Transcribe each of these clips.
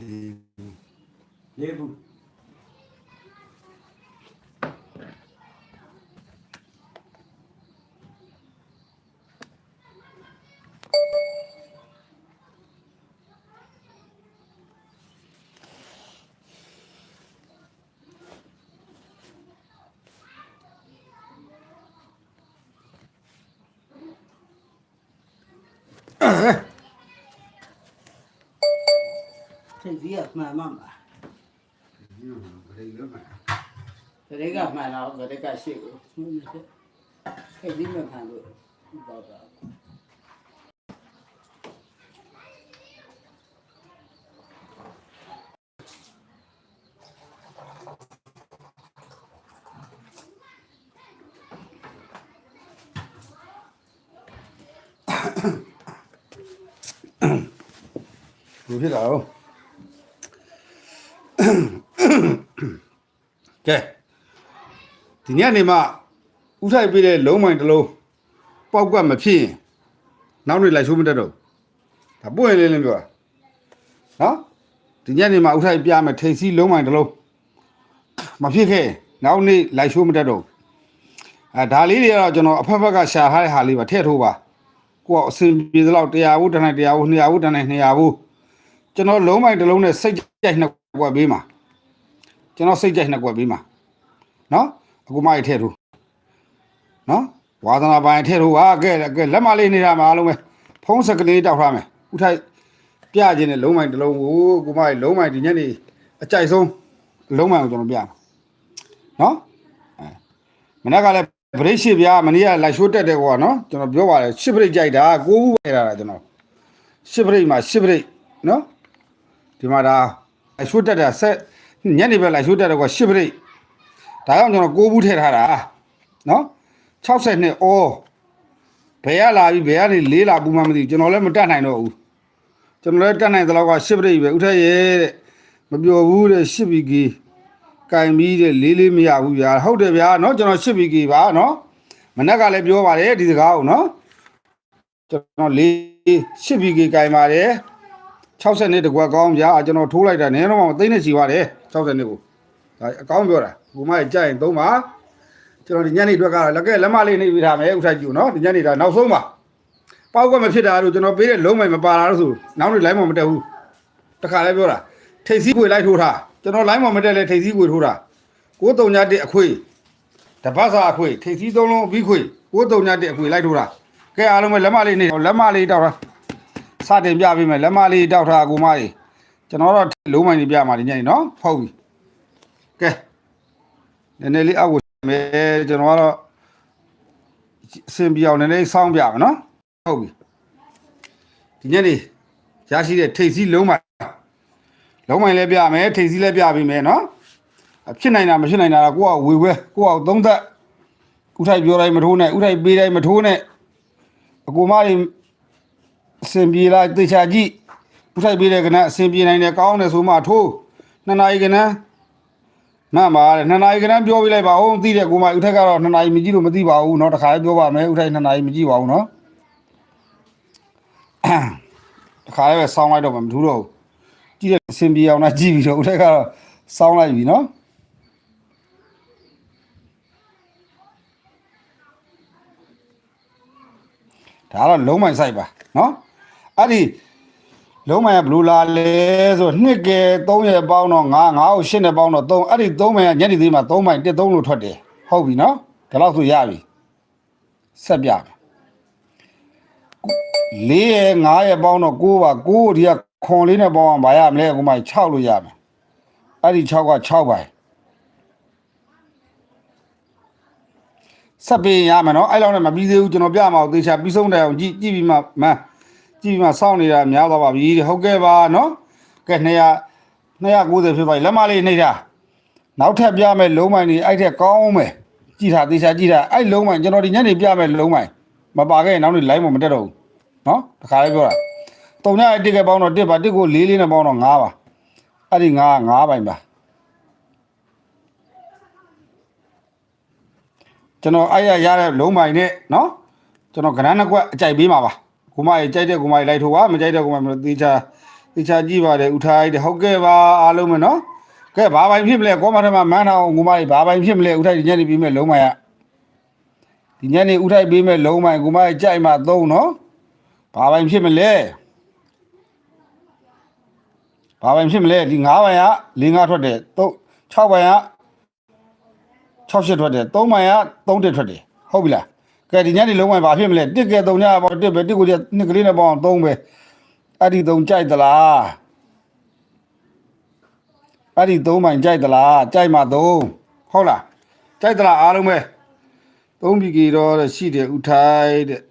လေးဘူး ထိပ်ကြီးကမှန်မှမှာဘယ်လိုလဲတရေကမှန်တော့တရေ ကရှိကိုထိပ်ကြီးမမှန်လို့တော့တာဘယ်ဖြစ်လာတော့ကဲဒီညနေမှဥထိုက်ပေးတဲ့လုံးမိုင်တစ်လုံးပေါက်ကတ်မဖြစ်ရင်နောက်နေ့လိုက်ရှိုးမတက်တော့ဒါပွင့်လေးလင်းပြောတာနော်ဒီညနေမှဥထိုက်ပြမယ်ထိတ်စီးလုံးမိုင်တစ်လုံးမဖြစ်ခဲ့ရင်နောက်နေ့လိုက်ရှိုးမတက်တော့အဲဒါလေးတွေကတော့ကျွန်တော်အဖက်ဖက်ကရှာထားတဲ့ဟာလေးပါထည့်ထိုးပါကိုကအစင်ပြေသလောက်100ဘူးတန်း100ဘူး200ဘူးတန်း200ဘူးကျွန်တော်လုံးမိုက်တစ်လုံးနဲ့စိတ်ကြိုက်နှစ်ကွက်ပေးမှာ ကျွန်တော်စိတ်ကြိုက်နှစ်ကွက်ပေးမှာနော်အခုမရထဲထိုးနော်ဝါသနာပိုင်းထဲထိုးပါကဲကဲလက်မလေးနေတာမှာအားလုံးပဲဖုံးစကလေးတောက်ထားမယ်ဥထိုက်ပြခြင်းနဲ့လုံးမိုက်တစ်လုံးကိုကိုမရလုံးမိုက်ဒီညနေအကြိုက်ဆုံးလုံးမိုက်ကိုကျွန်တော်ပြမှာနော်အဲမနေ့ကလည်းဗရိတ်ရှိပြားမနေ့ကလိုက်ရှိုးတက်တယ်ကွာနော်ကျွန်တော်ပြောပါတယ်ရှစ်ဗရိတ်ကြိုက်တာကိုးဘူးပဲတာကျွန်တော်ရှစ်ဗရိတ်မှာရှစ်ဗရိတ်နော်ဒီမှာဒါအရှိုးတက်တာဆက် ညနေပဲလာရှိုးတက်တော့ကရှစ်ပရိတ်ဒါကြောင့်ကျွန်တော်ကိုးဘူးထည့်ထားတာနော်60နှစ်အော်ဘယ်ရလာပြီဘယ်ကနေလေးလာပူမှမသိဘူးကျွန်တော်လည်းမတက်နိုင်တော့ဘူးကျွန်တော်လည်းတက်နိုင်သလောက်ကရှစ်ပရိတ်ပဲဥထက်ရဲ့တဲ့မပျော်ဘူးတဲ့ရှစ်ဘီကီကင်ပြီးတဲ့လေးလေးမရဘူးဗျာဟုတ်တယ်ဗျာနော်ကျွန်တော်ရှစ်ဘီကီပါနော်မနေ့ကလည်းပြောပါတယ်ဒီစကားကိုနော်ကျွန်တော်လေးရှစ်ဘီကီကင်ပါတယ်60နှစ်တကွက်ကောင်းဗျာကျွန်တော်ထိုးလိုက်တာနည်းတော့မှသိနေစီပါတယ် 60နှစ်ကိုဒါအကောင်းပြောတာဘုမရဲ့ကြိုက်ရင်သုံးပါကျွန်တော်ဒီညနေအတွက်ကတော့လက်ကဲလက်မလေးနေပြီးထားမယ်ဥထိုက်ကြည့်နော်ဒီညနေဒါနောက်ဆုံးပါပေါက်ကမဖြစ်တာလို့ကျွန်တော်ပေးတဲ့လုံးမိုင်မပါလာလို့ဆိုနောက်နေ့လိုင်းမမတက်ဘူးတခါလဲပြောတာထိတ်စည်းခွေလိုက်ထိုးထားကျွန်တော်လိုင်းမမတက်လဲထိတ်စည်းခွေထိုးတာ631အခွေတပတ်စာအခွေထိတ်စည်းသုံးလုံးပြီးခွေ631အခွေလိုက်ထိုးတာကဲအားလုံးပဲလက်မလေးနေလက်မလေးတောက်တာစတင်ပြပေးမယ်လက်မလေးတောက်ထားကိုမကြီး ကျွန်တော်တော့လုံးမိုင်းလေးပြမှာဒီညနေနော်ဟုတ်ပြီကဲနည်းနည်းလေးအောက်ကိုမယ်ကျွန်တော်ကတော့အစင်ပြအောင်နည်းနည်းစောင်းပြမယ်နော်ဟုတ်ပြီဒီညနေရရှိတဲ့ထိတ်စည်းလုံးမိုင်းလုံးမိုင်းလည်းပြမယ်ထိတ်စည်းလည်းပြပေးမယ်နော်အဖြစ်နိုင်တာမဖြစ်နိုင်တာကကိုကဝေခွဲကိုကသုံးသက်ဥထိုက်ပြောတိုင်းမထိုးနဲ့ဥထိုက်ပေးတိုင်းမထိုးနဲ့အကူမကြီးအစင်ပြေလားတေချာကြည့် ပူထိုက်ပေးတဲ့ကနအစင်ပြေနိုင်တယ်ကောင်းတယ်ဆိုမှထိုးနှစ်နာရီကနမှန်ပါတယ်နှစ်နာရီကနပြောပြလိုက်ပါဦးသိတဲ့ကိုမဥထက်ကတော့နှစ်နာရီမကြည့်လို့မသိပါဘူးเนาะတခါလေးပြောပါမယ်ဥထိုက်နှစ်နာရီမကြည့်ပါဘူးเนาะတခါလေးပဲစောင်းလိုက်တော့မှမထူးတော့ဘူးကြည့်တဲ့အစင်ပြေအောင်လားကြည့်ပြီးတော့ဥထက်ကတော့စောင်းလိုက်ပြီเนาะဒါကတော့လုံးမိုင်ဆိုင်ပါเนาะအဲ့ဒီ လုံးမိုင်ကဘလူးလာလဲဆိုနှစ်ကဲ3ရက်ပေါင်းတော့9 9ကို8နဲ့ပေါင်းတော့3အဲ့ဒီ3မိုင်ကညနေသေးမှ3မိုင်1 3လို့ထွက်တယ်ဟုတ်ပြီနော်ဒါတော့ဆိုရပြီဆက်ပြမယ်4ရက်9ရက်ပေါင်းတော့9ပါ9ဒီကခွန်လေးနဲ့ပေါင်းအောင်ဗာရမလဲအခုမှ6လို့ရမယ်အဲ့ဒီ6က6ပိုင်ဆက်ပေးရမယ်နော်အဲ့လောက်နဲ့မပြီးသေးဘူးကျွန်တော်ပြမှာသေချာပြီးဆုံးတယ်အောင်ကြည့်ကြည့်ပြီးမှမန်း ကြည့်ပြီးမှစောင့်နေတာများသွားပါပြီတဲ့ဟုတ်ကဲ့ပါနော်ကဲ200 290ဖြစ်ပါပြီလက်မလေးနေတာနောက်ထပ်ပြမယ်လုံးမိုင်ကြီးအဲ့ထက်ကောင်းမယ်ကြည့်တာသေချာကြည့်တာအဲ့လုံးမိုင်ကျွန်တော်ဒီညနေပြမယ်လုံးမိုင်မပါခဲ့ရင်နောက်နေ့ line မတက်တော့ဘူးနော်တခါလေးပြောတာတုံညတစ်ကပေါင်းတော့တစ်ပါတစ်ကိုလေးလေးနဲ့ပေါင်းတော့9ပါအဲ့ဒီ9 9ပိုင်ပါကျွန်တော်အဲ့ရရတဲ့လုံးမိုင်နဲ့နော်ကျွန်တော်ကဏ္ဍနှစ်ကွက်အကြိုက်ပေးမှာပါ ကိုမကြီးကြိုက်တဲ့ကိုမကြီးလိုက်ထိုးပါမကြိုက်တဲ့ကိုမမလို့သေချာသေတေချာကြည့်ပါတယ်ဥထိုင်းတဲ့ဟုတ်ကဲ့ပါအားလုံးပဲနော်ကဲဘာပိုင်ဖြစ်မလဲကောမထမမန်းထောင်ငုံမလေးဘာပိုင်ဖြစ်မလဲဥထိုင်းဒီညနေပြီးမဲ့လုံးမိုင်ရဒီညနေဥထိုင်းပြီးမဲ့လုံးမိုင်ငုံမလေးကြိုက်မှသုံးနော်ဘာပိုင်ဖြစ်မလဲဘာပိုင်ဖြစ်မလဲဒီ9ပိုင်က၄5ထွက်တယ်3 6ပိုင်က6ရှစ်ထွက်တယ်3ပိုင်က3တက်ထွက်တယ်ဟုတ်ပြီလား ကဲဒီညနေလုံးမိုင်ဘာဖြစ်မလဲတစ်ကဲ3ညပေါ့တစ်ပဲတစ်ကိုနှစ်ကလေးနဲ့ပေါအောင်3ပဲအဲ့ဒီသုံးကြိုက်သလားအဲ့ဒီသုံးမိုင်ကြိုက်သလားကြိုက်မှသုံးဟုတ်လားကြိုက်သလားအားလုံးပဲသုံးပြီကြီးတော့တဲ့ရှိတယ်ဥထိုင်းတဲ့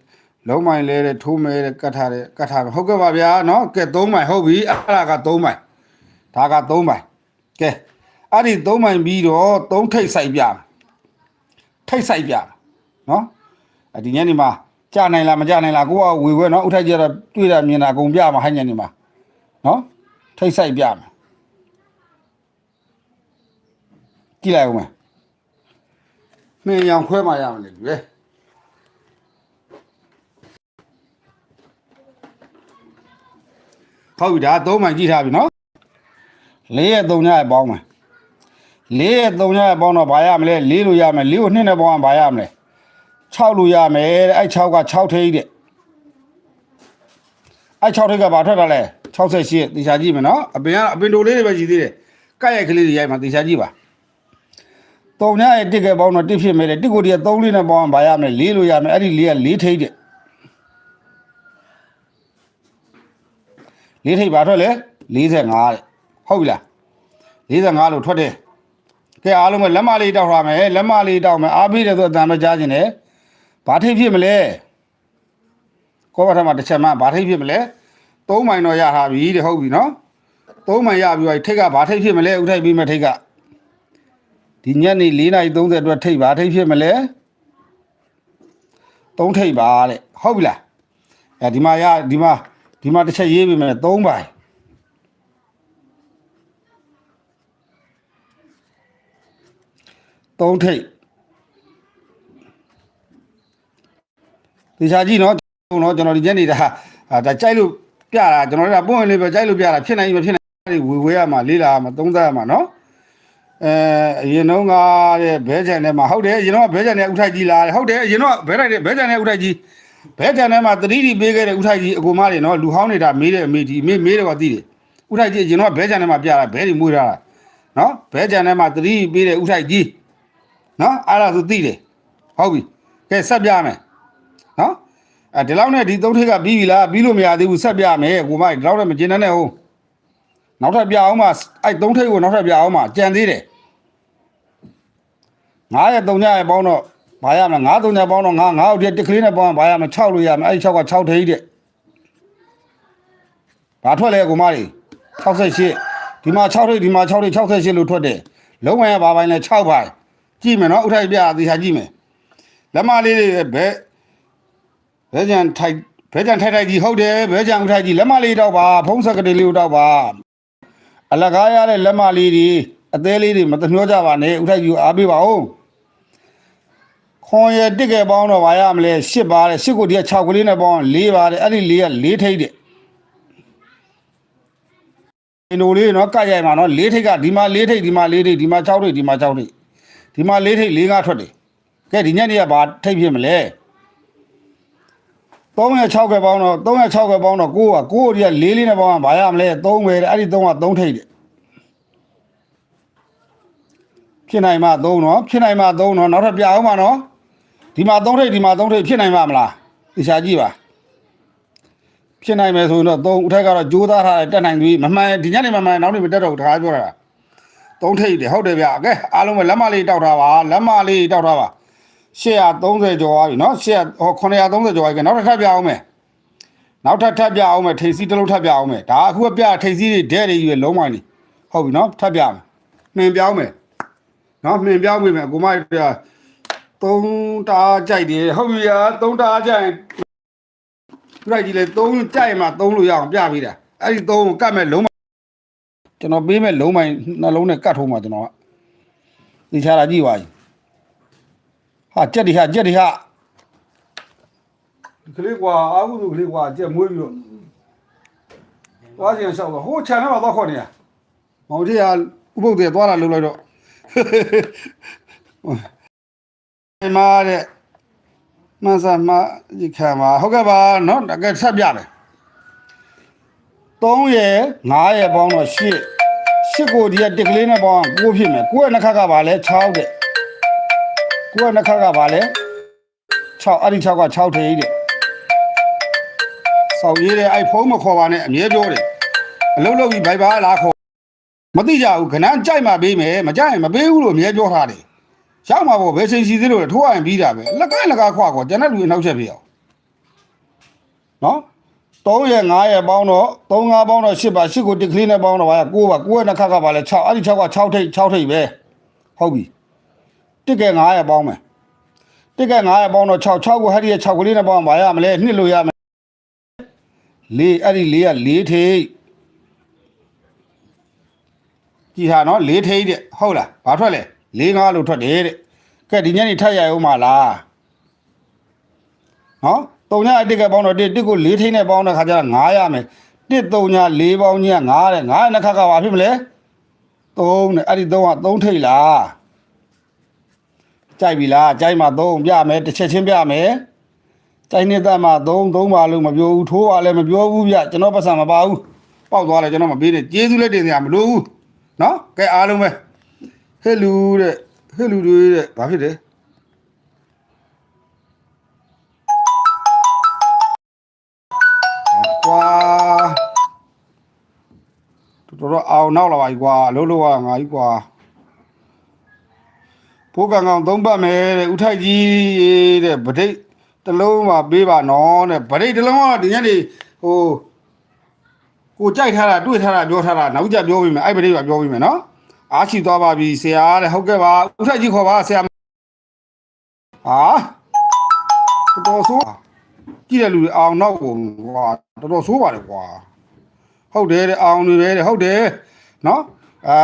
လုံးမိုင်လဲတဲ့ထိုးမဲတဲ့ကတ်ထားတဲ့ကတ်ထားပဲဟုတ်ကဲ့ပါဗျာနော်ကဲသုံးမိုင်ဟုတ်ပြီအဲ့ဒါကသုံးမိုင်ဒါကသုံးမိုင်ကဲအဲ့ဒီသုံးမိုင်ပြီးတော့သုံးထိတ်ဆိုင်ပြမယ်ထိတ်ဆိုင်ပြမယ်နော်အဲ့ ဒီညနေမှာကြာနိုင်လားမကြာနိုင်လားကိုကဝေခွဲနော်ဥထိုက်ကြတော့တွေ့တာမြင်တာအကုန်ပြမှာဟိုင်းညနေမှာနော်ထိတ်ဆိုင်ပြမယ်ကြည့်လိုက်ဦးမယ်နှင်းရောင်ခွဲမှရမယ်လေလူရဲ့ဟုတ်ပြီဒါသုံးမှန်ကြည့်ထားပြီနော်လေးရဲ့သုံးညရဲ့ပေါင်းမယ်လေးရဲ့သုံးညရဲ့ပေါင်းတော့ဘာရမလဲလေးလို့ရမယ်လေးကိုနှစ်နဲ့ပေါင်းရင်ဘာရမလဲ 6လို့ရမယ်တဲ့အဲ့6က6ထိပ်တဲ့အဲ့6ထိပ်ကဘာထွက်တာလဲ68တေချာကြည့်မယ်နော်အပင်ကအပင်တိုလေးတွေပဲရှိသေးတယ်ကက်ရိုက်ကလေးတွေရိုက်မှာတေချာကြည့်ပါတုံညရဲ့တစ်ကပေါင်းတော့တစ်ဖြစ်မယ်တဲ့တစ်ကိုတည်းက3လေးနဲ့ပေါင်းရင်ဘာရမလဲ4လို့ရမယ်အဲ့ဒီ4က4ထိပ်တဲ့4ထိပ်ဘာထွက်လဲ45တဲ့ဟုတ်ပြီလား45လို့ထွက်တယ်ကဲအားလုံးပဲလက်မလေးတောက်ထားမယ်လက်မလေးတောက်မယ်အားပေးတယ်ဆိုအတန်မကြားခြင်းနဲ့ ဘာထိပ်ဖြစ်မလဲကောဘာထမှာတစ်ချက်မှဘာထိပ်ဖြစ်မလဲ၃မိုင်တော့ရထားပြီတဲ့ဟုတ်ပြီနော်၃မိုင်ရပြီဟိုထိပ်ကဘာထိပ်ဖြစ်မလဲဥထိုက်ပြီးမဲ့ထိပ်ကဒီညနေ4:30အတွက်ထိပ်ဘာထိပ်ဖြစ်မလဲ၃ထိပ်ပါတဲ့ဟုတ်ပြီလားအဲဒီမှာရဒီမှာဒီမှာတစ်ချက်ရေးပြီမယ်၃ပိုင်၃ထိပ် တေချာကြည့်နော်ကျွန်တော်ကျွန်တော်ဒီညနေတာဟာဒါကြိုက်လို့ပြတာကျွန်တော်တို့ကပွင့်ဝင်လေးပဲကြိုက်လို့ပြတာဖြစ်နိုင်မဖြစ်နိုင်ဝေဝေးရမှာလေးလာရမှာသုံးသပ်ရမှာနော်အဲအရင်တော့ကတဲ့ဘဲချန်ထဲမှာဟုတ်တယ်အရင်တော့ကဘဲချန်ထဲဥထိုက်ကြီးလာတယ်ဟုတ်တယ်အရင်တော့ဘဲထိုက်တယ်ဘဲချန်ထဲဥထိုက်ကြီးဘဲချန်ထဲမှာသတိတိပေးခဲ့တဲ့ဥထိုက်ကြီးအကူမတွေနော်လူဟောင်းနေတာမေးတဲ့အမေဒီအမေမေးတယ်ကသိတယ်ဥထိုက်ကြီးအရင်တော့ဘဲချန်ထဲမှာပြတာဘဲတွေမွေးထားတာနော်ဘဲချန်ထဲမှာသတိပေးတဲ့ဥထိုက်ကြီးနော်အဲ့ဒါဆိုသိတယ်ဟုတ်ပြီကဲဆက်ပြမယ်နော် အဲဒီလောက်နဲ့ဒီသုံးထိပ်ကပြီးပြီလားပြီးလို့မရသေးဘူးဆက်ပြမယ်ကိုမဒီလောက်နဲ့မကျင်နဲ့ဟုတ်နောက်ထပ်ပြအောင်မအဲ့သုံးထိပ်ကိုနောက်ထပ်ပြအောင်မကြံသေးတယ်9ရက်3ညရက်ပေါင်းတော့ဘာရမလဲ9 3ညပေါင်းတော့9 9အောင်တည်းတစ်ကလေးနဲ့ပေါင်းဘာရမလဲ6လို့ရမယ်အဲ့ဒီ6က6ထိပ်တဲ့ဘာထွက်လဲကိုမကြီး68ဒီမှာ6ထိပ်ဒီမှာ6ထိပ်68လို့ထွက်တယ်လုံးဝရဘာပိုင်းလဲ6ပိုင်းကြည့်မယ်နော်ဥထိုက်ပြသေချာကြည့်မယ်လက်မလေးတွေဘယ် ဘဲကြံထိုက်ဘဲကြံထိုက်ထိုက်ကြီးဟုတ်တယ်ဘဲကြံဥထိုက်ကြီးလက်မလေးတော့ပါဖုံးဆက်ကလေးလေးတော့ပါအလကားရတဲ့လက်မလေးတွေအသေးလေးတွေမတမျောကြပါနဲ့ဥထိုက်ကြီးကိုအားပေးပါဦးခွန်ရတစ်ကဲပေါင်းတော့ဗာရမလဲ၈ပါတဲ့၈ကိုဒီက6ကလေးနဲ့ပေါင်း၄ပါတဲ့အဲ့ဒီ၄က၄ထိပ်တဲ့ဒီလိုလေးနော်ကရိုက်မှာနော်၄ထိပ်ကဒီမှာ၄ထိပ်ဒီမှာ၄ထိပ်ဒီမှာ6ထိပ်ဒီမှာ6ထိပ်ဒီမှာ၄ထိပ်၄ငါထွက်တယ်ကဲဒီညနေကဘာထိပ်ဖြစ်မလဲ 3ရက်6ကပေါင်းတော့3ရက်6ကပေါင်းတော့9က9ဒီက4လေးနဲ့ပေါင်းရင်ဘာရမလဲ3ပဲတဲ့အဲ့ဒီ3က3ထိပ်တဲ့ဖြစ်နိုင်မှ3နော်ဖြစ်နိုင်မှ3နော်နောက်ထပ်ပြအောင်ပါနော်ဒီမှာ3ထိပ်ဒီမှာ3ထိပ်ဖြစ်နိုင်မှမလားသိချာကြည့်ပါဖြစ်နိုင်မယ်ဆိုရင်တော့3အထက်ကတော့ကြိုးစားထားတယ်တက်နိုင်ပြီမမှန်ဒီညနေမမှန်နောက်နေ့မတက်တော့ဘူးတခါပြောတာ3ထိပ်တယ်ဟုတ်တယ်ဗျကဲအားလုံးပဲလက်မလေးတောက်ထားပါလက်မလေးတောက်ထားပါ 830ကျော်သွားပြီเนาะ800ဟော930ကျော်သွားပြီနောက်တစ်ထပ်ပြအောင်မယ်နောက်ထပ်ထပ်ပြအောင်မယ်ထိပ်စီးတစ်လုံးထပ်ပြအောင်မယ်ဒါအခုကပြထိပ်စီးတွေဒဲတွေကြီးပဲလုံးဝနေဟုတ်ပြီเนาะထပ်ပြမယ်နှင်ပြောင်းမယ်เนาะနှင်ပြောင်းပြီမယ်ကိုမရသုံးတာကြိုက်တယ်ဟုတ်ပြီယာသုံးတာကြိုက်ပြလိုက်ကြည့်လေသုံးကြိုက်မှသုံးလို့ရအောင်ပြပေးတာအဲ့ဒီသုံးကိုကတ်မဲ့လုံးကျွန်တော်ပေးမဲ့လုံးမိုင်နှလုံးနဲ့ကတ်ထိုးမှာကျွန်တော်ကဒီချာတာကြည့်ပါဦး ဟာကြက်ဒီဟာကြက်ဒီဟာဒီကလေးကွာအာဟုသူကလေးကွာကြက်မွေးပြီးတော့သွားစီရှောက်တော့ဟိုခြံထဲမှာသွားခေါ်နေရမောင်ကြီးကဥပုပ်တွေသွားလာလှုပ်လိုက်တော့အမားတဲ့မဆာမဒီခံပါဟုတ်ကဲ့ပါနော်တကယ်ဆက်ပြမယ်3ရယ်5ရယ်ပေါင်းတော့8 8ကိုဒီကတစ်ကလေးနဲ့ပေါင်း9ဖြစ်မယ်9ရဲ့နှစ်ခါကပါလဲ6တဲ့ 9ရဲ့နှစ်ခါကပါလဲ6အဲ့ဒီ6က6ထိတဲ့စောက်ရေးတဲ့အဲ့ဖုန်းမခေါ်ပါနဲ့အမြဲပြောတယ်အလုံးလုံးကြီးဘိုက်ပါလားခေါ်မသိကြဘူးခဏကြိုက်မှပေးမယ်မကြိုက်ရင်မပေးဘူးလို့အမြဲပြောထားတယ်ရောက်မှာပေါ့ဘယ်ချိန်ရှိသေးလို့လဲထိုးရရင်ပြီးတာပဲလက်ကလက်ကခွာကောကျန်တဲ့လူတွေနောက်ချက်ပြအောင်နော်3ရက်5ရက်ပေါင်းတော့3 5ပေါင်းတော့8ပါ8ကိုတစ်ကလေးနဲ့ပေါင်းတော့ပါ9ပါ9ရဲ့နှစ်ခါကပါလဲ6အဲ့ဒီ6က6ထိပ်6ထိပ်ပဲဟုတ်ပြီ တစ်ကဲ9ရက်ပေါင်းမယ်တစ်ကဲ9ရက်ပေါင်းတော့6 6ကိုဟဲ့ဒီ6ကလေးနဲ့ပေါင်းပါရမလဲနှစ်လို့ရမယ်လေးအဲ့ဒီလေးက4ထိပ်ကြည်ဟာနော်4ထိပ်တဲ့ဟုတ်လားဘာထွက်လဲ4 5လို့ထွက်တယ်တဲ့ကဲဒီညနေထပ်ရအောင်မလားနော်တုံညာအတစ်ကပေါင်းတော့တစ်တစ်ကို4ထိပ်နဲ့ပေါင်းတဲ့ခါကျတော့9ရမယ်တစ်တုံညာ4ပေါင်းကြီးက9တဲ့9ရဲ့နှစ်ခါကဘာဖြစ်မလဲ3တဲ့အဲ့ဒီ3က3ထိပ်လား ကြိုက်ပြီလားကြိုက်မှ3ပြမယ်တစ်ချက်ချင်းပြမယ်ကြိုက်နေသားမှ3 3ပါလို့မပြောဘူးထိုးပါလည်းမပြောဘူးဗျကျွန်တော်ပတ်စံမပါဘူးပေါက်သွားတယ်ကျွန်တော်မပေးနဲ့ကျေးဇူးလည်းတင်စရာမလိုဘူးနော်ကဲအားလုံးပဲဟဲ့လူတဲ့ဟဲ့လူတွေတဲ့ဘာဖြစ်တယ်ကွာတော်တော်အောင်နောက်လာပါ ਈ ကွာအလုံးလုံးကငါ ਈ ကွာ ဖိုးကံကောင်သုံးပတ်မယ်တဲ့ဥထိုက်ကြီးတဲ့ဗဒိတ်တစ်လုံးမှာပေးပါနော်တဲ့ဗဒိတ်တစ်လုံးကဒီညနေဟိုကိုကြိုက်ထားတာတွေ့ထားတာပြောထားတာနောက်ကြပြောပြီးမယ်အဲ့ဗဒိတ်ကပြောပြီးမယ်နော်အားရှိသွားပါပြီဆရာတဲ့ဟုတ်ကဲ့ပါဥထိုက်ကြီးခေါ်ပါဆရာဟာတော်တော်ဆိုးကြည့်တဲ့လူတွေအောင်နောက်ကိုကွာတော်တော်ဆိုးပါတယ်ကွာဟုတ်တယ်တဲ့အောင်တွေပဲတဲ့ဟုတ်တယ်နော် အာ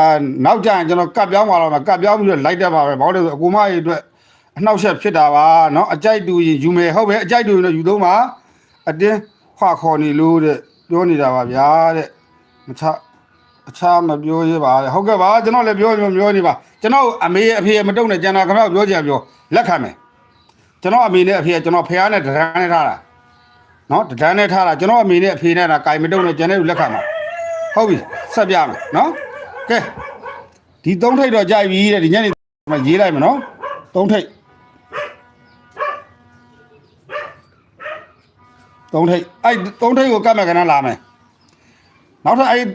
နောက်ကြရင်ကျွန်တော်ကတ်ပြောင်းပါတော့မှာကတ်ပြောင်းပြီးတော့လိုက်တတ်ပါပဲဘာလို့လဲဆိုအကူမကြီးအတွက်အနှောက်အယှက်ဖြစ်တာပါနော်အကြိုက်တူရင်ယူမယ်ဟုတ်ပဲအကြိုက်တူရင်တော့ယူသုံးပါအတင်းခွခေါ်နေလို့တဲ့ပြောနေတာပါဗျာတဲ့မချအခြားမပြောရပါတဲ့ဟုတ်ကဲ့ပါကျွန်တော်လည်းပြောပြောပြောနေပါကျွန်တော်အမေရဲ့အဖေရဲ့မတုံနဲ့ကျန်တာခင်ဗျားပြောကြပြောလက်ခံမယ်ကျွန်တော်အမေနဲ့အဖေကကျွန်တော်ဖះနဲ့တရန်းနဲ့ထားတာနော်တရန်းနဲ့ထားတာကျွန်တော်အမေနဲ့အဖေနဲ့ကကင်မတုံနဲ့ကျန်တဲ့လူလက်ခံမှာဟုတ်ပြီဆက်ပြမယ်နော် ကဲဒီသုံးထိပ်တော့ကြိုက်ပြီတဲ့ဒီညနေမှရေးလိုက်မယ်နော်သုံးထိပ်သုံးထိပ်အဲ့သုံးထိပ်ကိုကတ်မယ်ကနလာမယ်နောက်ထပ်အဲ့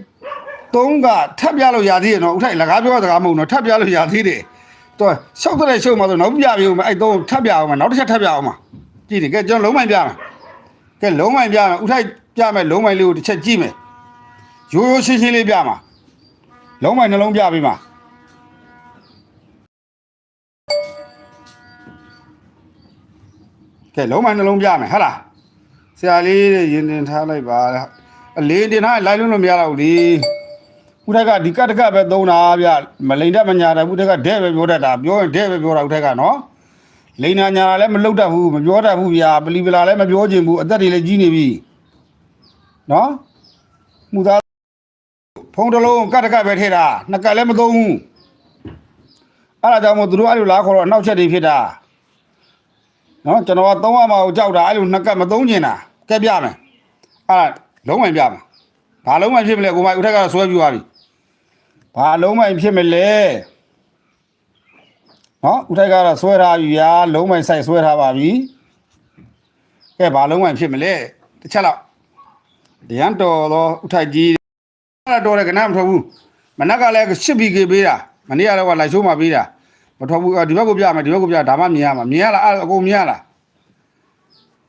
သုံးကထပ်ပြလို့ရသေးတယ်နော်ဥထိုက်လကားပြောတာကမဟုတ်နော်ထပ်ပြလို့ရသေးတယ်တော့ရှောက်တဲ့ရှုပ်မှာဆိုနောက်ပြပြအောင်မယ်အဲ့သုံးထပ်ပြအောင်မယ်နောက်တစ်ချက်ထပ်ပြအောင်မှာကြည့်တယ်ကဲကျွန်တော်လုံးမိုင်ပြမယ်ကဲလုံးမိုင်ပြမယ်ဥထိုက်ပြမယ်လုံးမိုင်လေးကိုတစ်ချက်ကြည့်မယ်ရိုးရိုးရှင်းရှင်းလေးပြမှာ လုံးမိုင်နှလုံးပြပေးမှာကဲလုံးမိုင်နှလုံးပြမယ်ဟာလားဆရာလေးတဲ့ရင်တင်ထားလိုက်ပါတဲ့အလေးတင်ထားလိုက်လို့လို့မရတော့ဘူးလေဦးထက်ကဒီကတ်တကတ်ပဲသုံးတာဗျမလိန်တက်မညာတယ်ဦးထက်ကဒဲ့ပဲပြောတတ်တာပြောရင်ဒဲ့ပဲပြောတာဦးထက်ကနော်လိန်နာညာလည်းမလုတ်တတ်ဘူးမပြောတတ်ဘူးဗျာပလီပလာလည်းမပြောချင်ဘူးအသက်တွေလည်းကြီးနေပြီနော်မှုသား ဖုံးတစ်လုံးကတ်တကတ်ပဲထည့်တာနှစ်ကတ်လည်းမသုံးဘူးအဲ့ဒါကြောင့်မို့သူတို့အဲ့လိုလားခေါ်တော့အနောက်ချက်တွေဖြစ်တာနော်ကျွန်တော်ကသုံးရမှာကိုကြောက်တာအဲ့လိုနှစ်ကတ်မသုံးကျင်တာကဲပြမယ်အဲ့ဒါလုံးဝပြမယ်ဘာလုံးဝဖြစ်မလဲကိုမိုင်ဦးထက်ကတော့ဆွဲပြသွားပြီဘာလုံးဝဖြစ်မလဲနော်ဦးထက်ကတော့ဆွဲထားပြီရာလုံးဝဆိုင်ဆွဲထားပါပြီကဲဘာလုံးဝဖြစ်မလဲတစ်ချက်လောက်ရန်တော်တော့ဦးထိုက်ကြီး အဲ့ဒါတော့လည်းကနမထွက်ဘူးမနက်ကလည်း8 BK ပေးတာမနေ့ကတော့လိုက်ရှိုးမှာပေးတာမထွက်ဘူးဒီဘက်ကိုပြမယ်ဒီဘက်ကိုပြဒါမှမြင်ရမှာမြင်ရလားအဲ့အကုန်မြင်ရလား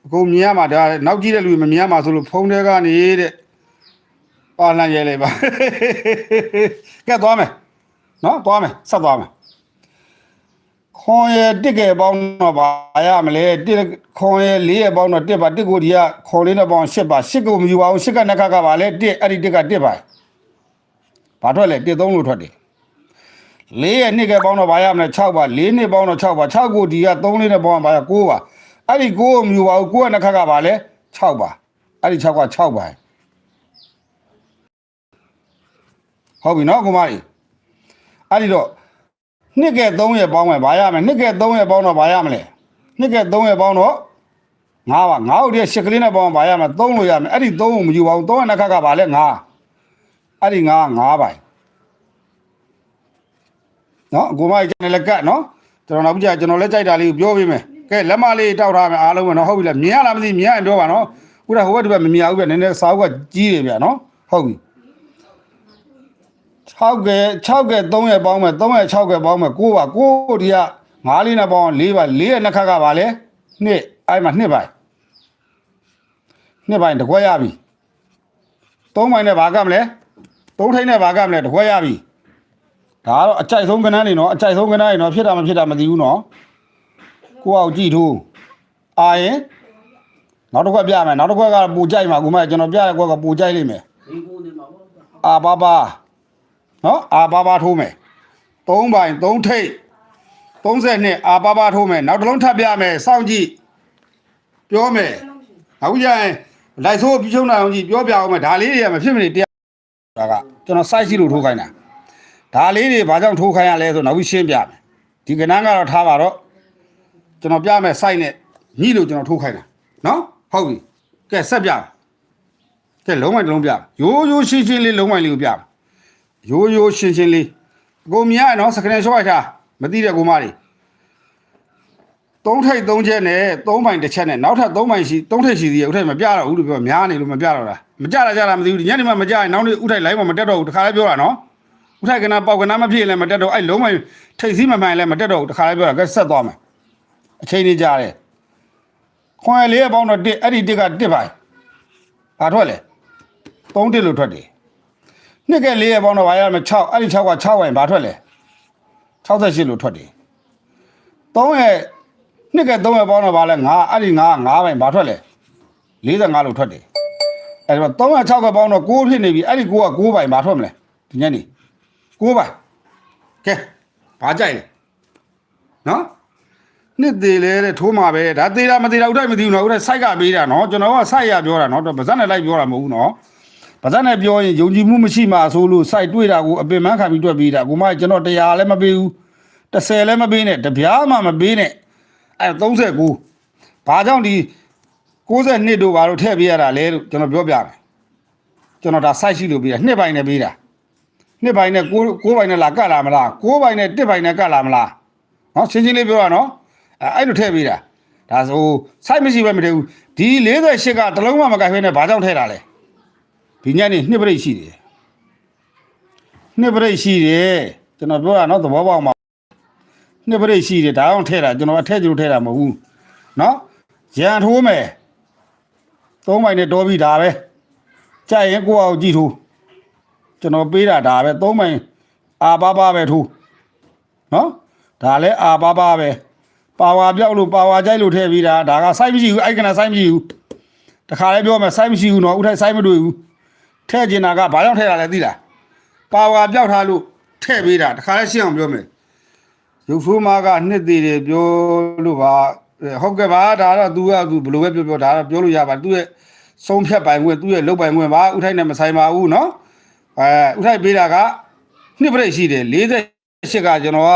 အကုန်မြင်ရမှာဒါနောက်ကြည့်တဲ့လူမမြင်ရမှာဆိုလို့ဖုန်းထဲကနေတဲ့ပါလန့်ရဲလိုက်ပါကဲသွားမယ်နော်သွားမယ်ဆက်သွားမယ်ခွန်ရတစ်ကဲပေါင်းတော့ပါရမလဲတစ်ခွန်ရလေးရပေါင်းတော့တစ်ပါတစ်ကိုဒီကခွန်လေးနဲ့ပေါင်း8ပါ8ကိုမယူပါဘူး8ကနှစ်ခါကပါလဲတစ်အဲ့ဒီတစ်ကတစ်ပါ ဘာထွက်လဲ1 3လို့ထွက်တယ်၄ရဲ့နှစ်ကပေါင်းတော့ဘာရမလဲ6ပါ၄နှစ်ပေါင်းတော့6ပါ6ကိုဒီက3လေးနဲ့ပေါင်းဘာရ9ပါအဲ့ဒီ9ကိုမယူပါဘူး9ရဲ့နှစ်ခါကဘာလဲ6ပါအဲ့ဒီ6က6ပါဟုတ်ပြီနော်ကိုမကြီးအဲ့ဒီတော့နှစ်ကဲ3ရက်ပေါင်းမယ်ဗာရမယ်နှစ်ကဲ3ရက်ပေါင်းတော့ဗာရမလဲနှစ်ကဲ3ရက်ပေါင်းတော့ငါးပါငါးဦးတည်းရှစ်ကလေးနဲ့ပေါင်းဗာရမယ်3လို့ရမယ်အဲ့ဒီ3ကိုမယူပါဘူး3ရဲ့နှစ်ခါကဗာလဲငါး အဲ့ဒီငါးငါးပိုင်နော်ကိုမကြီးကျန်တယ်လက်ကတ်နော်ကျွန်တော်နောက်ပြကျွန်တော်လက်ကြိုက်တာလေးကိုပြောပေးမယ်ကဲလက်မလေးတောက်ထားမယ်အားလုံးပဲနော်ဟုတ်ပြီလားမြင်ရလားမသိမြင်ရရင်ပြောပါနော်ဥဒါဟိုဘက်ဒီဘက်မမြင်ဘူးဗျနည်းနည်းစာအုပ်ကကြီးတယ်ဗျနော်ဟုတ်ပြီ6ကဲ6ကဲ3ရက်ပေါင်းမယ်3ရက်6ကဲပေါင်းမယ်9ပါ9ဒီက9လေးနဲ့ပေါင်း4ပါ4ရဲ့နှစ်ခါကပါလေနှစ်အဲ့မှာနှစ်ပိုင်းနှစ်ပိုင်းတကွက်ရပြီ3ပိုင်းနဲ့ဘာကမလဲ 3ထိန်းနဲ့ဘာကမလဲတကွက်ရပြီဒါကတော့အကြိုက်ဆုံးကဏ္ဍနေနော်အကြိုက်ဆုံးကဏ္ဍနေနော်ဖြစ်တာမဖြစ်တာမသိဘူးနော်ကိုအောင်ကြည့်ထိုးအာရင်နောက်တစ်ခွက်ပြမယ်နောက်တစ်ခွက်ကပူကြိုက်မှာကူမကျွန်တော်ပြတဲ့ခွက်ကပူကြိုက်လိမ့်မယ်ဒီကိုနေမှာပေါ့အာဘာဘာနော်အာဘာဘာထိုးမယ်3ပိုင်း3ထိပ်32အာဘာဘာထိုးမယ်နောက်တစ်လုံးထပ်ပြမယ်စောင့်ကြည့်ပြောမယ်အခုကျရင်လိုက်ဆိုးပြီးချုံနိုင်အောင်ကြည့်ပြောပြအောင်မယ်ဒါလေးတွေကမဖြစ်မနေတရားဒါ ကျွန်တော် site ရှိလို့ထိုးခိုင်းတာဒါလေးတွေဘာကြောင့်ထိုးခိုင်းရလဲဆိုနောက်ပြီးရှင်းပြမယ်ဒီကဏ္ဍကတော့ထားပါတော့ကျွန်တော်ပြမယ် site နဲ့ညှိလို့ကျွန်တော်ထိုးခိုင်းတာနော်ဟုတ်ပြီကဲဆက်ပြကဲလုံးဝတစ်လုံးပြရိုးရိုးရှင်းရှင်းလေးလုံးဝလေးကိုပြရိုးရိုးရှင်းရှင်းလေးကိုမြင်ရနော်စကရင်ရှော့ထားမသိတဲ့ကိုမလေး ၃ထိပ်၃ချက်နဲ့၃ပိုင်တစ်ချက်နဲ့နောက်ထပ်၃ပိုင်ရှိ၃ထိပ်ရှိသေးတယ်ဥထိုက်မပြတော့ဘူးလို့ပြောများနေလို့မပြတော့တာမကြတာကြတာမသိဘူးညနေမှမကြရင်နောက်နေ့ဥထိုက် live မှာမတက်တော့ဘူးတခါလည်းပြောတာနော်ဥထိုက်ကနာပေါက်ကနာမဖြစ်ရင်လည်းမတက်တော့အဲ့လုံးဝထိပ်စည်းမမှန်လည်းမတက်တော့ဘူးတခါလည်းပြောတာကဲဆက်သွားမယ်အချိန်နေကြတယ်ခွန်ရလေးပေါင်းတော့တစ်အဲ့ဒီတစ်ကတစ်ပိုင်ဘာထွက်လဲ၃တစ်လို့ထွက်တယ်နှစ်ကလေးပေါင်းတော့ဘာရမလဲ6အဲ့ဒီ6က6ဝိုင်ဘာထွက်လဲ68လို့ထွက်တယ်၃ရဲ့ နှစ်ကဲ3ရဲ့ပေါင်းတော့ဘာလဲ9အဲ့ဒီ9 9ပိုင်ဘာထွက်လဲ45လို့ထွက်တယ်အဲ့ဒီတော့3ရဲ့6ကပေါင်းတော့9ဖြစ်နေပြီအဲ့ဒီ9က9ပိုင်ဘာထွက်မလဲဒီညနေ9ပိုင်ကဲဘာကြိုက်လဲနော်နှစ်သေးလဲတဲ့ထိုးမှာပဲဒါသေးတာမသေးတာဥတိုင်းမသိဘူးနော်ဥတိုင်းစိုက်ကပေးတာနော်ကျွန်တော်ကစိုက်ရပြောတာနော်ဗဇက်နဲ့လိုက်ပြောတာမဟုတ်ဘူးနော်ဗဇက်နဲ့ပြောရင်ယုံကြည်မှုမရှိမှဆိုလို့စိုက်တွေ့တာကိုအပင်ပန်းခံပြီးတွက်ပေးတာကိုမကျွန်တော်100လည်းမပေးဘူး30လည်းမပေးနဲ့တပြားမှမပေးနဲ့ အဲ39ဘာကြောင့်ဒီ62တို့ဘာလို့ထည့်ပေးရတာလဲလို့ကျွန်တော်ပြောပြမယ်ကျွန်တော်ဒါစိုက်ရှိလို့ပေးတာနှစ်ပိုင်းနဲ့ပေးတာနှစ်ပိုင်းနဲ့6 6ပိုင်းနဲ့လာကတ်လာမလား6ပိုင်းနဲ့1ပိုင်းနဲ့ကတ်လာမလားနော်ရှင်းရှင်းလေးပြောရနော်အဲအဲ့လိုထည့်ပေးတာဒါဆိုစိုက်မရှိပဲမထည့်ဘူးဒီ48ကတစ်လုံးမှမကိုက်ဖဲနဲ့ဘာကြောင့်ထည့်တာလဲဒီညနေနှစ်ပရိတ်ရှိတယ်နှစ်ပရိတ်ရှိတယ်ကျွန်တော်ပြောတာနော်သဘောပေါက်မှာ နှစ်ပရိတ်ရှိတယ်ဒါအောင်ထည့်တာကျွန်တော်အထည့်ကြလို့ထည့်တာမဟုတ်ဘူးနော်ရန်ထိုးမယ်သုံးပိုင်နဲ့တော်ပြီဒါပဲကြိုက်ရင်ကိုယ့်အောင်ကြည့်ထိုးကျွန်တော်ပေးတာဒါပဲသုံးပိုင်အာပါပါပဲထိုးနော်ဒါလည်းအာပါပါပဲပါဝါပြောက်လို့ပါဝါကြိုက်လို့ထည့်ပြီးတာဒါကစိုက်မရှိဘူးအဲ့ကနစိုက်မရှိဘူးတခါလဲပြောမယ်စိုက်မရှိဘူးနော်ဥထိုက်စိုက်မတွေ့ဘူးထည့်ကျင်တာကဘာကြောင့်ထည့်တာလဲသိလားပါဝါပြောက်ထားလို့ထည့်ပေးတာတခါလဲရှင်းအောင်ပြောမယ် ရုပ်ဆိုးမားကနှစ်သေးတယ်ပြောလို့ပါဟုတ်ကဲ့ပါဒါတော့ तू က तू ဘယ်လိုပဲပြောပြောဒါတော့ပြောလို့ရပါသူ့ရဲ့ဆုံးဖြတ်ပိုင်ခွင့်သူ့ရဲ့လုပ်ပိုင်ခွင့်ပါဥထိုက်နဲ့မဆိုင်ပါဘူးနော်အဲဥထိုက်ပေးတာကနှစ်ပြိတ်ရှိတယ်48ကကျွန်တော်က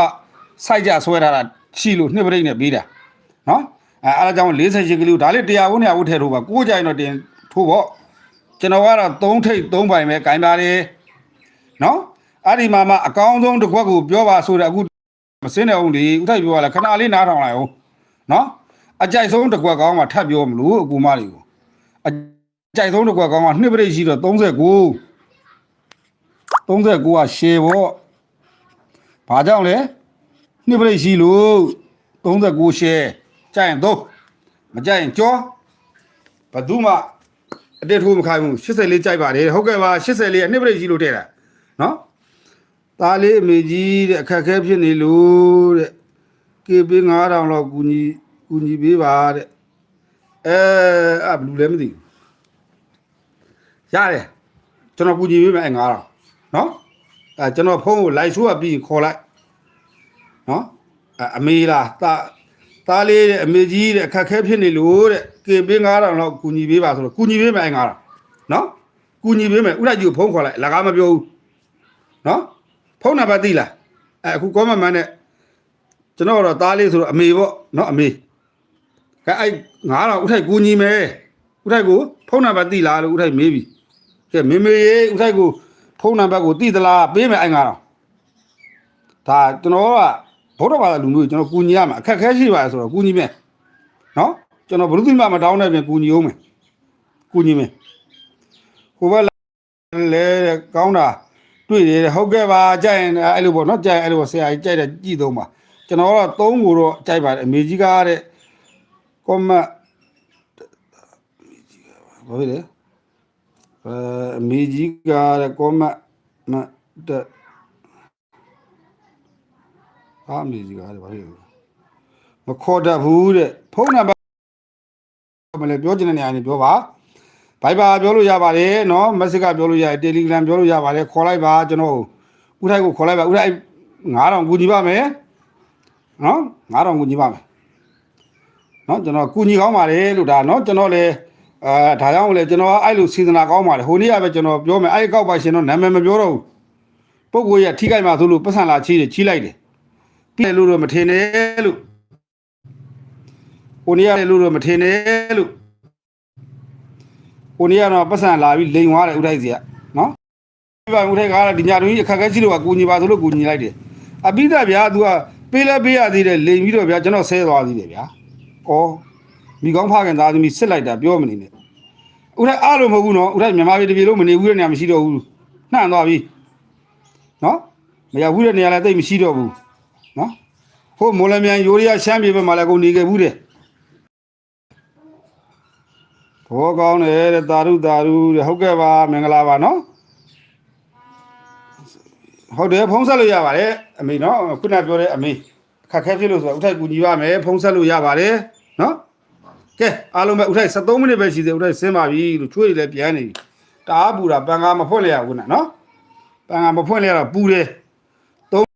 စိုက်ကြဆွဲထားတာရှိလို့နှစ်ပြိတ်နဲ့ပေးတာနော်အဲအားကြောင့်48ကလေးကိုဒါလေးတရားဝန်းနဲ့ဝတ်ထဲထိုးပါကိုးကြိုင်တော့တင်ထိုးပေါ့ကျွန်တော်ကတော့3ထိပ်3ပိုင်ပဲဂိုင်းပါတယ်နော်အဲ့ဒီမှာမှအကောင်းဆုံးတစ်ခွက်ကိုပြောပါဆိုတော့အခု မစင်းနေအောင်လေဥထိုက်ပြောရလဲခဏလေးနားထောင်လိုက်အောင်နော်အကြိုက်ဆုံးတစ်ခွက်ကောင်းမှထပ်ပြောမလို့အကူမတွေကိုအကြိုက်ဆုံးတစ်ခွက်ကောင်းကနှစ်ပြိတ်ရှိတော့39 39ကရှယ်ပေါ့ဘာကြောင့်လဲနှစ်ပြိတ်ရှိလို့39ရှယ်ကြိုက်ရင်သုံးမကြိုက်ရင်ကြောဘယ်သူမှအတက်ထိုးမခိုင်းဘူး84ကြိုက်ပါတယ်ဟုတ်ကဲ့ပါ84အနှစ်ပြိတ်ရှိလို့ထည့်တာနော် သားလေးအမေကြီးတဲ့အခက်အခဲဖြစ်နေလို့တဲ့ကေပေး9000လောက်ကူညီကူညီပေးပါတဲ့အဲအဘလူလည်းမသိဘူးရတယ်ကျွန်တော်ကူညီပေးမယ်အဲ9000နော်အဲကျွန်တော်ဖုန်းကိုလိုက်ဆိုးပြီးရင်ခေါ်လိုက်နော်အဲအမေလားတာသားလေးတဲ့အမေကြီးတဲ့အခက်အခဲဖြစ်နေလို့တဲ့ကေပေး9000လောက်ကူညီပေးပါဆိုတော့ကူညီပေးမယ်အဲ9000နော်ကူညီပေးမယ်ဥရကြီးကိုဖုန်းခေါ်လိုက်လကားမပြောဘူးနော် ဖုန်းနံပါတ်သိလားအဲအခုကောမမန်နဲ့ကျွန်တော်တော့သားလေးဆိုတော့အမေပေါ့နော်အမေကဲအဲ့9000ဥထိုက်ကူညီမယ်ဥထိုက်ကိုဖုန်းနံပါတ်သိလားလို့ဥထိုက်မေးပြီကဲမေမေရေဥထိုက်ကိုဖုန်းနံပါတ်ကိုသိသလားပေးမယ်အဲ့9000ဒါကျွန်တော်ကဘုရားဘာသာလူမျိုးကျွန်တော်ကူညီရမှာအခက်ခဲရှိပါဆိုတော့ကူညီမယ်နော်ကျွန်တော်ဘုရုသီမမတောင်းတဲ့ပြင်ကူညီအောင်မယ်ကူညီမယ်ဟိုဘက်လဲတဲ့ကောင်းတာ တွေ့တယ်တဲ့ဟုတ်ကဲ့ပါကြိုက်ရင်အဲ့လိုပေါ့နော်ကြိုက်အဲ့လိုပေါ့ဆရာကြီးကြိုက်တယ်ကြည့်သုံးပါကျွန်တော်ကတော့သုံးကိုတော့ကြိုက်ပါတယ်အမေကြီးကတဲ့ကွန်မတ်ဘာဖြစ်လဲအဲအမေကြီးကတဲ့ကွန်မတ်မတ်တဲ့ဟာအမေကြီးကတဲ့ဘာဖြစ်လဲမခေါ်တတ်ဘူးတဲ့ဖုန်းနံပါတ်မလဲပြောချင်တဲ့နေရာနေပြောပါ ဘိုင်ဘာပြောလို့ရပါတယ်နော်မက်ဆေ့ကပြောလို့ရတယ်တယ်လီဂရမ်ပြောလို့ရပါတယ်ခေါ်လိုက်ပါကျွန်တော်ဥထိုက်ကိုခေါ်လိုက်ပါဥထိုက်9000ကူညီပါမယ်နော်9000ကူညီပါမယ်နော်ကျွန်တော်ကူညီကောင်းပါတယ်လို့ဒါနော်ကျွန်တော်လည်းအဲဒါကြောင့်လည်းကျွန်တော်ကအဲ့လိုစေတနာကောင်းပါတယ်ဟိုနေ့ကပဲကျွန်တော်ပြောမယ်အဲ့ဒီကောက်ပါရှင်တော့နာမည်မပြောတော့ဘူးပုဂ္ဂိုလ်ရထိခိုက်မှဆိုလို့ပတ်စံလာချီးတယ်ချီးလိုက်တယ်ပြီးတယ်လို့တော့မထင်နဲ့လို့ဟိုနေ့ကလည်းလို့တော့မထင်နဲ့လို့ ကိုနေရတော့ပတ်စံလာပြီးလိန်သွားတယ်ဥထိုက်စီကနော်ပြပါဥထိုက်ကဒီညာတွင်အခက်အခဲရှိလို့ကကူညီပါဆိုလို့ကူညီလိုက်တယ်အပိဓာဗျာ तू ကပေးလဲပေးရသေးတယ်လိန်ပြီးတော့ဗျာကျွန်တော်ဆဲသွားသေးတယ်ဗျာဩမိကောင်းဖခင်သားသမီးစစ်လိုက်တာပြောမနေနဲ့ဥထိုက်အားလို့မဟုတ်ဘူးနော်ဥထိုက်မြန်မာပြည်တပြည်လုံးမနေဘူးတဲ့နေရာမရှိတော့ဘူးနှံ့သွားပြီနော်မရဘူးတဲ့နေရာလည်းတိတ်မရှိတော့ဘူးနော်ဟိုမော်လမြိုင်ယိုရီးယားရှမ်းပြည်ဘက်မှာလည်းကုန်နေခဲ့ဘူးတဲ့ ဘောကောင်းတယ်တဲ့တာရုတာရုတဲ့ဟုတ်ကဲ့ပါမင်္ဂလာပါနော်ဟုတ်တယ်ဖုံးဆက်လို့ရပါတယ်အမေနော်ခုနပြောတဲ့အမေခက်ခဲဖြစ်လို့ဆိုတော့ဥထိုက်ကူညီပါမယ်ဖုံးဆက်လို့ရပါတယ်နော်ကဲအားလုံးပဲဥထိုက်73မိနစ်ပဲရှိသေးဥထိုက်ဆင်းပါပြီလို့ချွေးတွေလည်းပြန်နေပြီတအားပူတာပန်ကာမဖွင့်လိုက်ရဘူးနော်ပန်ကာမဖွင့်လိုက်ရတော့ပူတယ်သုံး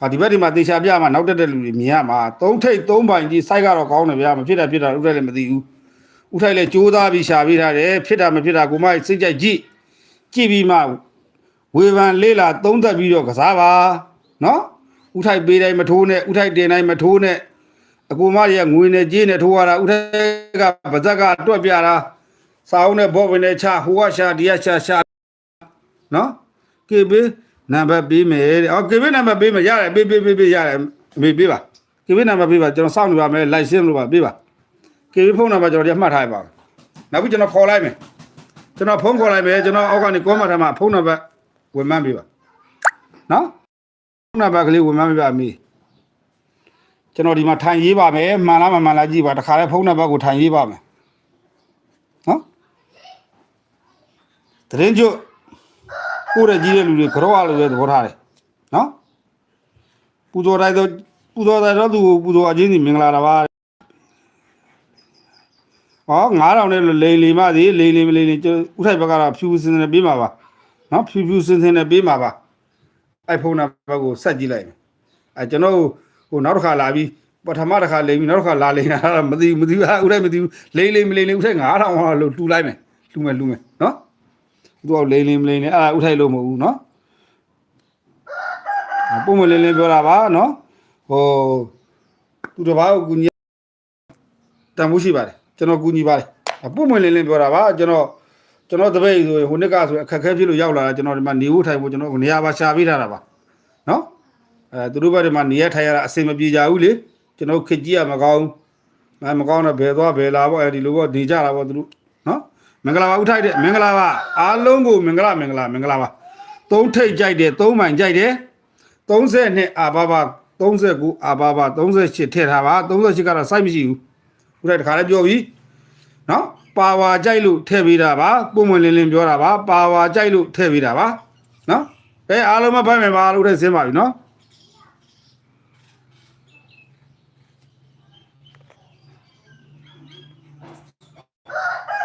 ဟာဒီဘက်ဒီမှာတေချာပြမှာနောက်တက်တဲ့လူတွေမြင်ရမှာသုံးထိပ်သုံးပိုင်ကြီးစိုက်ကတော့ကောင်းတယ်ဗျာမဖြစ်တာဖြစ်တာဥထိုက်လည်းမသိဘူး ဥထိုက်လဲကြိုးစားပြီးရှာပေးထားတယ်ဖြစ်တာမဖြစ်တာကိုမစိတ်ကြိုက်ကြည့်ကြည့်ပြီးမှဝေဖန်လေးလာသုံးသက်ပြီးတော့ကစားပါနော်ဥထိုက်ပေးတိုင်းမထိုးနဲ့ဥထိုက်တင်တိုင်းမထိုးနဲ့အကူမရဲ့ငွေနဲ့ကြေးနဲ့ထိုးရတာဥထိုက်ကပါဇက်ကတွက်ပြတာစာအုပ်နဲ့ဘောပင်နဲ့ချဟိုကရှာဒီကရှာရှာနော်ကေဘေးနံပါတ်ပေးမယ်တဲ့အော်ကေဘေးနံပါတ်ပေးမယ်ရတယ်ပေးပေးပေးပေးရတယ်အမေပေးပါကေဘေးနံပါတ်ပေးပါကျွန်တော်စောင့်နေပါမယ်လိုက်ရှင်းလို့ပါပေးပါ ကေဗီဖုန်းနံပါတ်ကျွန်တော်ဒီမှတ်ထားရပါမယ်နောက်ပြီးကျွန်တော်ခေါ်လိုက်မယ်ကျွန်တော်ဖုန်းခေါ်လိုက်မယ်ကျွန်တော်အောက်ကနေကောမထားမှာဖုန်းနံပါတ်ဝင်မှန်းပေးပါနော်ဖုန်းနံပါတ်ကလေးဝင်မှန်းပေးပါအမေကျွန်တော်ဒီမှာထိုင်ရေးပါမယ်မှန်လားမမှန်လားကြည့်ပါတခါလဲဖုန်းနံပါတ်ကိုထိုင်ရေးပါမယ်နော်တရင်ကျွတ်ကိုရကြီးတဲ့လူတွေကြောရလို့ပဲသဘောထားတယ်နော်ပူဇော်တိုင်းတော့ပူဇော်တိုင်းတော့သူကိုပူဇော်အချင်းစီမင်္ဂလာတာပါ ဟော9000နဲ့လိန်လီမသည်လိန်လီမလိန်လီကျွန်ဥထိုက်ဘက်ကတော့ဖြူစင်စင်နဲ့ပေးမှာပါနော်ဖြူဖြူစင်စင်နဲ့ပေးမှာပါအဲ့ဖုန်းနံပါတ်ကိုဆက်ကြည့်လိုက်မယ်အဲကျွန်တော်ဟိုနောက်တစ်ခါလာပြီးပထမတစ်ခါလိန်ပြီးနောက်တစ်ခါလာလိန်တာတော့မသိဘူးမသိဘူးဟာဥထိုက်မသိဘူးလိန်လိန်မလိန်လိန်ဥထိုက်9000ဟောလို့တူလိုက်မယ်လူမယ်လူမယ်နော်သူကလိန်လိန်မလိန်လိန်အဲ့ဒါဥထိုက်လို့မဟုတ်ဘူးနော်ပုံမလင်းလင်းပြောတာပါနော်ဟိုသူတစ်ပါးကိုကူညီတန်ဖိုးရှိပါတယ် ကျွန်တော်ကူညီပါတယ်ပုံမလင်းလင်းပြောတာပါကျွန်တော်ကျွန်တော်တပည့်ဆိုရင်ဟိုနှစ်ကဆိုအခက်ခဲဖြစ်လို့ရောက်လာတာကျွန်တော်ဒီမှာနေဖို့ထိုင်ဖို့ကျွန်တော်နေရာပါရှာပေးထားတာပါနော်အဲသူတို့ဘက်ဒီမှာနေရထိုင်ရတာအဆင်မပြေကြဘူးလေကျွန်တော်ခက်ကြီးရမကောင်းအဲမကောင်းတော့ဘယ်သွားဘယ်လာပေါ့အဲဒီလိုပေါ့နေကြတာပေါ့သူတို့နော်မင်္ဂလာပါဥထိုက်တဲ့မင်္ဂလာပါအားလုံးကိုမင်္ဂလာမင်္ဂလာမင်္ဂလာပါသုံးထိတ်ကြိုက်တယ်သုံးမိုင်ကြိုက်တယ်30နှစ်အာဘာဘာ39အာဘာဘာ38ထည့်ထားပါ38ကတော့စိုက်မရှိဘူး ဥထိုက်တခါလည်းပြောပြီနော်ပါဝါကြိုက်လို့ထည့်ပေးတာပါပုံမှန်လင်းလင်းပြောတာပါပါဝါကြိုက်လို့ထည့်ပေးတာပါနော်အဲအားလုံးမဖိုက်မယ်ပါလို့ထည့်စင်းပါပြီနော်